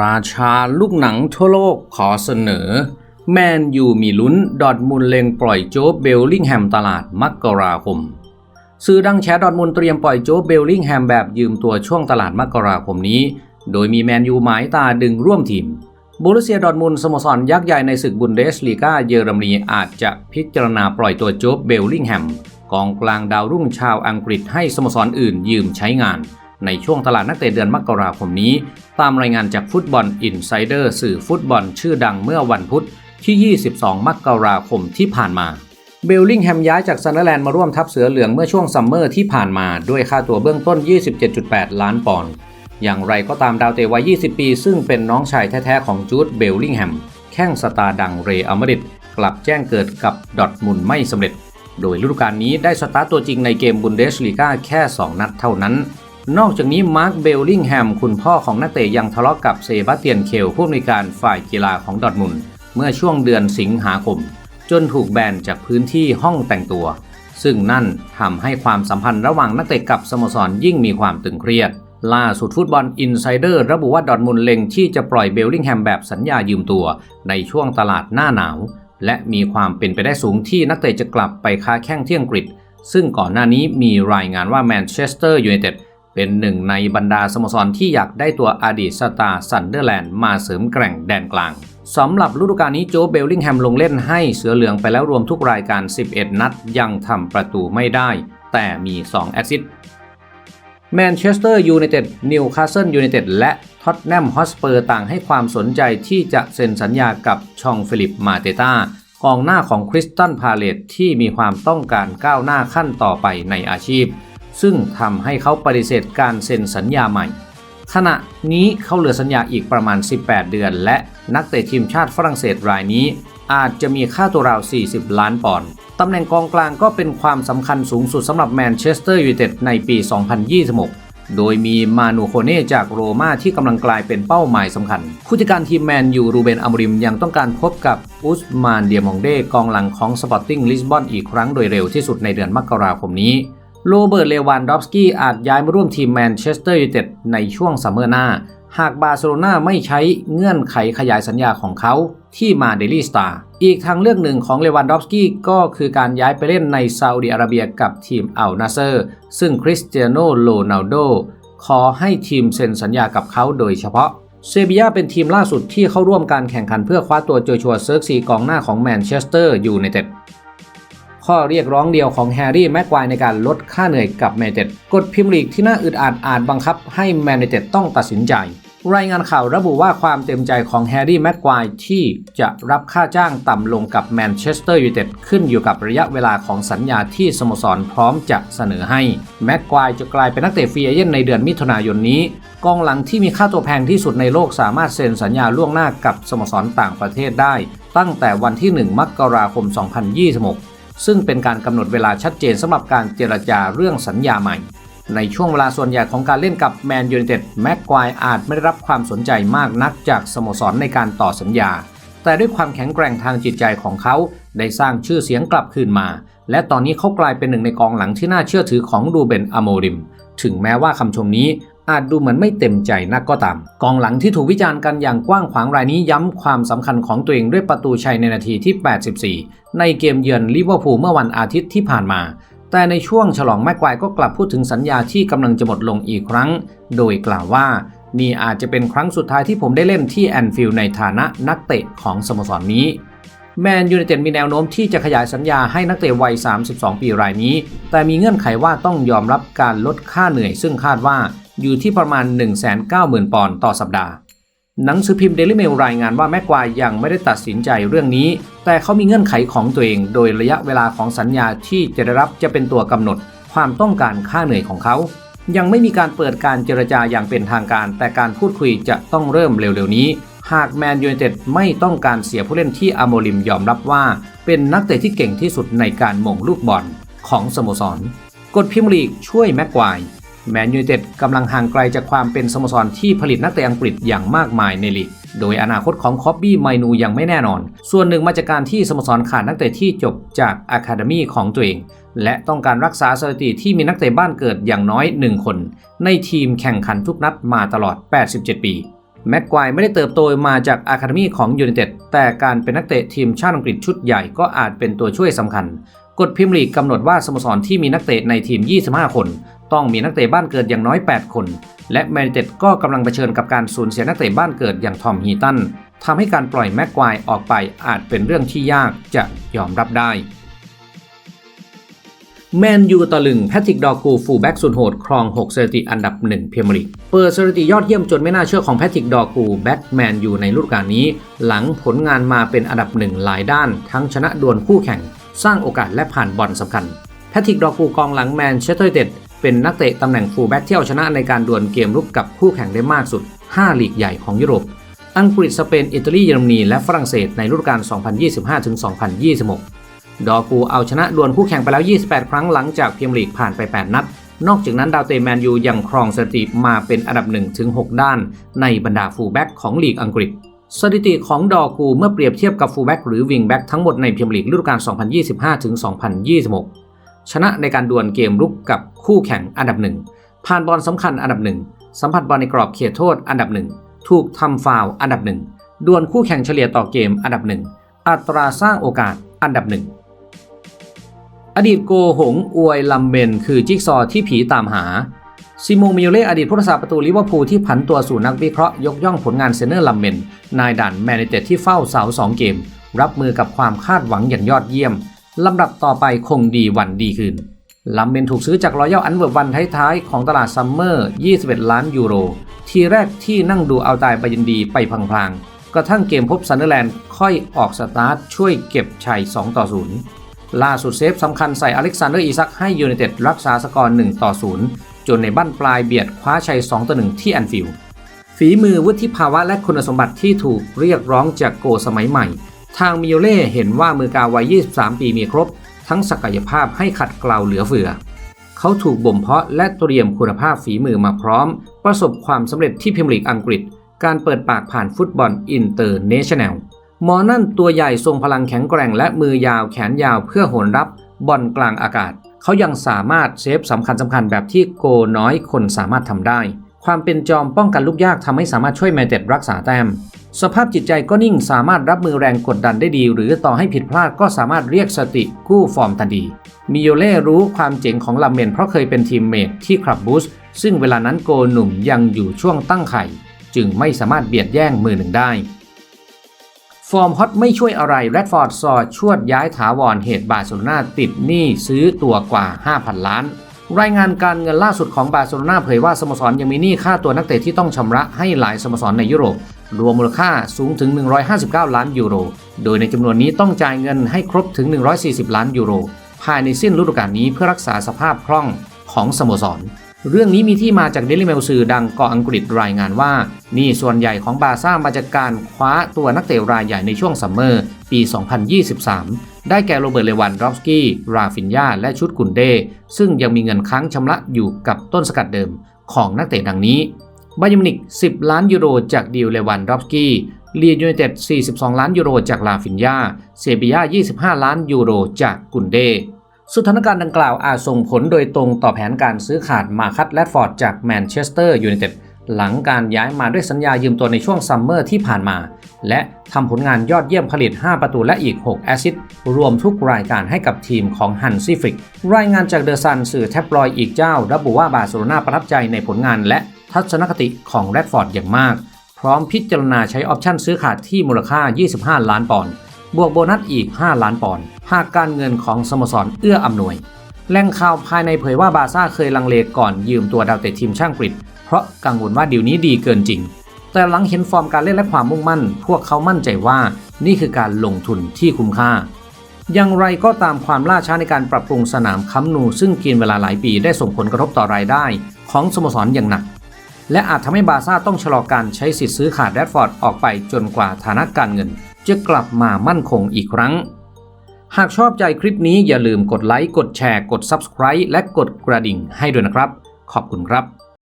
ราชาลูกหนังทั่วโลกขอเสนอ แมนยูมีลุ้น ดอร์ทมุนด์เลงปล่อยโจ๊บเบลลิงแฮมตลาดมกราคมสื่อดังแชร์ดอร์ทมุนด์เตรียมปล่อยโจ๊บเบลลิงแฮมแบบยืมตัวช่วงตลาดมกราคมนี้ โดยมีแมนยูหมายตาดึงร่วมทีมบูรุเซียดอร์ทมุนด์สโมสรยักษ์ใหญ่ในศึกบุนเดสลีกาเยอรมนีอาจจะพิจารณาปล่อยตัวโจ๊บเบลลิงแฮมกองกลางดาวรุ่งชาวอังกฤษให้สโมสรอื่นยืมใช้งาน ในช่วงตลาดนักเตะเดือนมกราคมนี้ ตามรายงานจากฟุตบอลอินไซเดอร์สื่อฟุตบอลชื่อดังเมื่อวันพุธที่ 22 มกราคมที่ผ่านมา เบลลิงแฮมย้ายจากซันเดอร์แลนด์มาร่วมทัพเสือเหลืองเมื่อช่วงซัมเมอร์ที่ผ่านมาด้วยค่าตัวเบื้องต้น 27.8 ล้านปอนด์ อย่างไรก็ตามดาวเตะวัย 20 ปี ซึ่งเป็นน้องชายแท้ๆของจูดเบลลิงแฮมแข้งสตาร์ดังเรอัลมาดริดกลับแจ้งเกิดกับดอทมุนไม่สำเร็จ โดยฤดูกาลนี้ได้สตาร์ตตัวจริงในเกมบุนเดสลีกาแค่ 2 นัดเท่านั้น นอกจากนี้มาร์คเบลลิงแฮมคุณพ่อของนักเตะยังทะเลาะกับเซบาสเตียนเคลผู้อำนวยการฝ่ายกีฬาของดอทมุนเมื่อช่วงเดือนสิงหาคม จนถูกแบนจากพื้นที่ห้องแต่งตัว ซึ่งนั่นทำให้ความสัมพันธ์ระหว่างนักเตะกับสโมสรยิ่งมีความตึงเครียด ล่าสุดฟุตบอลอินไซเดอร์ระบุว่าดอทมุนเล็งที่จะปล่อยเบลลิงแฮมแบบสัญญายืมตัว ในช่วงตลาดหน้าหนาว และมีความเป็นไปได้สูงที่นักเตะจะกลับไปค้าแข้งที่อังกฤษ ซึ่งก่อนหน้านี้มีรายงานว่าแมนเชสเตอร์ยูไนเต็ด เป็นหนึ่งในบรรดาสโมสรที่อยากได้ตัวอดีตสตาร์ซันเดอร์แลนด์มาเสริมแกร่งแดนกลางสำหรับฤดูกาลนี้โจเบลลิงแฮมลงเล่นให้เสือเหลืองไปแล้วรวมทุกรายการ 11 นัดยังทำประตูไม่ได้ แต่มี 2 แอสซิสต์แมนเชสเตอร์ยูไนเต็ดนิวคาสเซิลยูไนเต็ดและท็อตแนมฮอสเปอร์ต่างให้ความสนใจที่จะเซ็นสัญญากับชองฟิลิปมาเตตากองหน้าของคริสตันพาเลตที่มีความต้องการก้าวหน้าขั้นต่อไปในอาชีพ ซึ่งทำให้เขาปฏิเสธการเซ็นสัญญาใหม่ ขณะนี้เขาเหลือสัญญาอีกประมาณ 18 เดือน และนักเตะทีมชาติฝรั่งเศสรายนี้ อาจจะมีค่าตัวราว 40 ล้านปอนด์ตำแหน่งกองกลางก็เป็นความสำคัญสูงสุดสำหรับแมนเชสเตอร์ยูไนเต็ดในปี 2026โดยมีมานูโคเน่จากโรม่าที่กำลังกลายเป็นเป้าหมายสำคัญ ผู้จัดการทีมแมนยูรูเบนอมริมยังต้องการพบกับอุสมานเดียมองเดกองหลังของสปอร์ติ้งลิสบอนอีกครั้งโดยเร็วที่สุดในเดือนมกราคมนี้ โรเบิร์ต เลวานดอฟสกี้อาจย้ายมาร่วมทีมแมนเชสเตอร์ยูไนเต็ดในช่วงซัมเมอร์หน้า หากบาร์เซโลนาไม่ใช้เงื่อนไขขยายสัญญาของเขาที่มาเดลี่สตาร์อีกทางเลือกหนึ่งของเลวานดอฟสกี้ก็คือการย้ายไปเล่นในซาอุดิอาระเบียกับทีมอัลนาเซอร์ซึ่งคริสเตียโนโรนัลโดขอให้ทีมเซ็นสัญญากับเขาโดยเฉพาะเซบียาเป็นทีมล่าสุดที่เข้าร่วมการแข่งขันเพื่อคว้าตัวโจชัวเซิร์กซีกองหน้าของแมนเชสเตอร์ยูไนเต็ด ข้อเรียกร้องเดียวของแฮร์รี่แม็กควายในการลดค่าเหนื่อยกับแมนเต็ดกฎพิมพ์ลีกที่น่าอึดอัดอาจบังคับให้แมนเต็ดต้องตัดสินใจ รายงานข่าวระบุว่าความเต็มใจของแฮร์รี่แม็กควายที่จะรับค่าจ้างต่ำลงกับแมนเชสเตอร์ยูไนเต็ดขึ้นอยู่กับระยะเวลาของสัญญาที่สโมสรพร้อมจะเสนอให้แม็กควายจะกลายเป็นนักเตะฟรีเอเจนในเดือนมิถุนายนนี้ กองหลังที่มีค่าตัวแพงที่สุดในโลกสามารถเซ็นสัญญาล่วงหน้ากับสโมสรต่างประเทศได้ ตั้งแต่วันที่ 1 มกราคม 2026 ซึ่งเป็นการกำหนดเวลาชัดเจนสำหรับการเจรจาเรื่องสัญญาใหม่ ในช่วงเวลาส่วนใหญ่ของการเล่นกับแมนยูไนเต็ดแม็กควายอาจไม่ได้รับความสนใจมากนักจากสโมสรในการต่อสัญญา แต่ด้วยความแข็งแกร่งทางจิตใจของเขา ได้สร้างชื่อเสียงกลับคืนมา และตอนนี้เขากลายเป็นหนึ่งในกองหลังที่น่าเชื่อถือของรูเบนอโมริม ถึงแม้ว่าคำชมนี้ อาจดูเหมือนไม่เต็มใจนักก็ตาม กองหลังที่ถูกวิจารณ์กันอย่างกว้างขวางรายนี้ย้ำความสำคัญของตัวเองด้วยประตูชัยในนาทีที่ 84 ในเกมเยือนลิเวอร์พูลเมื่อวันอาทิตย์ที่ผ่านมา แต่ในช่วงฉลองแม็กควายก็กลับพูดถึงสัญญาที่กำลังจะหมดลงอีกครั้ง โดยกล่าวว่านี่อาจจะเป็นครั้งสุดท้ายที่ผมได้เล่นที่แอนฟิลด์ในฐานะนักเตะของสโมสรนนี้แมนยูไนเต็ดมีแนวโน้มที่จะขยายสัญญาให้นักเตะวัย 32 ปีรายนี้ แต่มีเงื่อนไขว่าต้องยอมรับการลดค่าเหนื่อย ซึ่งคาดว่า อยู่ที่ประมาณ 190,000 ปอนด์ต่อสัปดาห์ หนังสือพิมพ์เดลิเมลรายงานว่าแม็กควายยังไม่ได้ตัดสินใจเรื่องนี้ แต่เขามีเงื่อนไขของตัวเอง โดยระยะเวลาของสัญญาที่จะได้รับจะเป็นตัวกำหนด ความต้องการค่าเหนื่อยของเขา ยังไม่มีการเปิดการเจรจาอย่างเป็นทางการ แต่การพูดคุยจะต้องเริ่มเร็วๆนี้ หากแมนยูไนเต็ดไม่ต้องการเสียผู้เล่นที่อโมริมยอมรับว่า เป็นนักเตะที่เก่งที่สุดในการหม่งลูกบอลของสโมสรกฎพิมพ์ลีกช่วยแม็กควาย แมนยูเต็ดกำลังห่างไกลจากความเป็นสโมสรที่ผลิตนักเตะอังกฤษอย่างมากมายในลีก โดยอนาคตของคอบบี้ไมนูยังไม่แน่นอน ส่วนหนึ่งมาจากการที่สโมสรขาดนักเตะที่จบจากอะคาเดมีของตัวเอง และต้องการรักษาสถิติที่มีนักเตะบ้านเกิดอย่างน้อย 1 คน ในทีมแข่งขันทุกนัดมาตลอด 87 ปีแม็กควายไม่ได้เติบโตมาจากอะคาเดมีของยูไนเต็ดแต่การเป็นนักเตะทีมชาติอังกฤษชุดใหญ่ก็อาจเป็นตัวช่วยสำคัญ กฎพิมพ์ลีกกำหนดว่าสโมสรที่มีนักเตะในทีม 25 คน ต้องมีนักเตะบ้านเกิดอย่างน้อย 8 คน และแมนเต็ดก็กำลังเผชิญกับการสูญเสียนักเตะบ้านเกิดอย่างทอมฮีตันทำให้การปล่อยแม็กควายออกไปอาจเป็นเรื่องที่ยากจะยอมรับได้แมนยูตะลึงแพทริกดอกูฟูแบ็กสุดโหดครอง 6 สถิติอันดับ 1 เพียร์ลีกเปิดสถิติยอดเยี่ยมจนไม่น่าเชื่อของแพทริกดอกูแบ็กแมนยูในฤดูกาลนี้ หลังผลงานมาเป็นอันดับหนึ่งหลายด้าน ทั้งชนะดวลคู่แข่ง สร้างโอกาสและผ่านบอลสำคัญ แพทริกดอกูกองหลังแมนเชสเตอร์เต็ด เป็นนักเตะตำแหน่งฟูลแบ็กที่เอาชนะในการดวลเกมรุกกับคู่แข่งได้มากสุด 5 ลีกใหญ่ของยุโรป อังกฤษ สเปน อิตาลี เยอรมนี และฝรั่งเศสในฤดูกาล 2025-2026 ดอกูเอาชนะดวลคู่แข่งไปแล้ว 28 ครั้งหลังจากเมียร์ลีกผ่านไป 8 นัด นอกจากนั้นดาวเตะแมนยูยังครองสถิติมาเป็นอันดับ1-6ด้าน ในบรรดาฟูลแบ็กของลีกอังกฤษสถิติของดอกูเมื่อเปรียบเทียบกับฟูลแบ็กหรือวิงแบ็กทั้งหมดในเมียร์ลีกฤดูกาล 2025-2026 ชนะในการดวลเกมรุกกับคู่แข่งอันดับหนึ่งผ่านบอลสำคัญอันดับหนึ่งสัมผัสบอลในกรอบเขตโทษอันดับหนึ่งถูกทำฟาวอันดับหนึ่งดวลคู่แข่งเฉลี่ยต่อเกมอันดับหนึ่งอัตราสร้างโอกาสอันดับหนึ่งอดีตโกหงอวยลัมเบนคือจิ๊กซอที่ผีตามหาซิโมมิโอเล่อดีตผู้รักษาประตูลิเวอร์พูลที่ผันตัวสู่นักวิเคราะห์ยกย่องผลงานเซนเนอร์ลัมเบนนายด่านแมนเต็ดที่เฝ้าเสาสองเกม รับมือกับความคาดหวังอย่างยอดเยี่ยม ลำดับต่อไปคงดีวันดีคืนลัมเบนถูกซื้อจากรอยัลอันเวิร์วันท้ายๆ ของตลาดซัมเมอร์ 21 ล้านยูโร ทีแรกที่นั่งดูเอาตายไปยินดีไปพลางๆ กระทั่งเกมพบซันเดอร์แลนด์ค่อยออกสตาร์ทช่วยเก็บชัย 2 ต่อ 0 ล่าสุดเซฟสำคัญใส่อเล็กซานเดอร์อีซักให้ยูไนเต็ดรักษาสกอร์ 1 ต่อ 0 จนในบั้นปลายเบียดคว้าชัย 2 ต่อ 1 ที่แอนฟิลด์ฝีมือวุฒิภาวะและคุณสมบัติที่ถูกเรียกร้องจากโกสมัยใหม่ ทางมิโอเล่เห็นว่ามือกาววัย 23 ปีมีครบ ทั้งศักยภาพให้ขัดเกลาเหลือเฟือ เขาถูกบ่มเพาะและเตรียมคุณภาพฝีมือมาพร้อม ประสบความสำเร็จที่พรีเมียร์ลีกอังกฤษ การเปิดปากผ่านฟุตบอลอินเตอร์เนชั่นแนลหมอนั่นตัวใหญ่ทรงพลังแข็งแกร่งและมือยาวแขนยาวเพื่อโหนรับบอลกลางอากาศ เขายังสามารถเซฟสำคัญสำคัญแบบที่โกน้อยคนสามารถทำได้ ความเป็นจอมป้องกันลูกยากทำให้สามารถช่วยแมนเต็ดรักษาแต้ม สภาพจิตใจก็นิ่งสามารถรับมือแรงกดดันได้ดี หรือต่อให้ผิดพลาดก็สามารถเรียกสติกู้ฟอร์มทันทีมิโยเล่รู้ความเจ๋งของลาเมนเพราะเคยเป็นทีมเมทที่คลับบูสซึ่งเวลานั้นโกหนุ่มยังอยู่ช่วงตั้งไข่ จึงไม่สามารถเบียดแย่งมือหนึ่งได้ ฟอร์มฮอตไม่ช่วยอะไรแรดฟอร์ดซอชวดย้ายถาวรเหตุบาร์เซโลนาติดหนี้ซื้อตัวกว่า 5,000 ล้านรายงานการเงินล่าสุดของบาร์เซโลนาเผยว่าสโมสรยังมีหนี้ค่าตัวนักเตะที่ต้องชำระให้หลายสโมสรในยุโรป รวมมูลค่าสูงถึง 159 ล้านยูโร โดยในจำนวนนี้ต้องจ่ายเงินให้ครบถึง 140 ล้านยูโร ภายในสิ้นฤดูกาลนี้เพื่อรักษาสภาพคล่องของสโมสร เรื่องนี้มีที่มาจากเดลิเมลสื่อดังเกาะอังกฤษรายงานว่า นี่ส่วนใหญ่ของบาซ่ามาจากการคว้าตัวนักเตะรายใหญ่ในช่วงซัมเมอร์ปี 2023 ได้แก่โรเบิร์ตเลวันดรอฟสกี้ ราฟินยา และชุดกุนเดซึ่งยังมีเงินค้างชำระอยู่กับต้นสกัดเดิมของนักเตะดังนี้ บายอร์มินิก 10 ล้านยูโรจากดิวเลวันดรอฟสกี้เลียยูไนเต็ด 42 ล้านยูโรจากลาฟินยา เซบียา 25 ล้านยูโรจากกุนเดสถานการณ์ดังกล่าวอาจส่งผลโดยตรงต่อแผนการซื้อขาดมาคัตแรดฟอร์ดจากแมนเชสเตอร์ยูไนเต็ดหลังการย้ายมาด้วยสัญญายืมตัวในช่วงซัมเมอร์ที่ผ่านมา และทำผลงานยอดเยี่ยมผลิต 5 ประตูและอีก 6 แอซิสรวมทุกรายการให้กับทีมของฮันซีฟิก รายงานจากเดอะซันสื่อแท็บลอยด์อีกเจ้า ระบุว่าบาร์เซโลนาประทับใจในผลงานและ ทัศนคติของแรดฟอร์ดอย่างมาก พร้อมพิจารณาใช้ออปชั่นซื้อขาดที่มูลค่า 25 ล้านปอนด์บวกโบนัสอีก 5 ล้านปอนด์หากการเงินของสโมสรเอื้ออำนวยแหล่งข่าวภายในเผยว่าบาซ่าเคยลังเลก่อนยืมตัวดาวเตะทีมช่างกรีกเพราะกังวลว่าดีลนี้ดีเกินจริง แต่หลังเห็นฟอร์มการเล่นและความมุ่งมั่น พวกเขามั่นใจว่านี่คือการลงทุนที่คุ้มค่า อย่างไรก็ตามความล่าช้าในการปรับปรุงสนามคัมนู ซึ่งกินเวลาหลายปีได้ส่งผลกระทบต่อรายได้ ของสโมสรอย่างหนัก และอาจทำให้บาซ่าต้องชะลอการใช้สิทธิ์ซื้อขาดแรดฟอร์ดออกไปจนกว่าฐานะการเงิน จะกลับมามั่นคงอีกครั้ง หากชอบใจคลิปนี้อย่าลืมกดไลค์ กดแชร์ กด Subscribe และกดกระดิ่งให้ด้วยนะครับ ขอบคุณครับ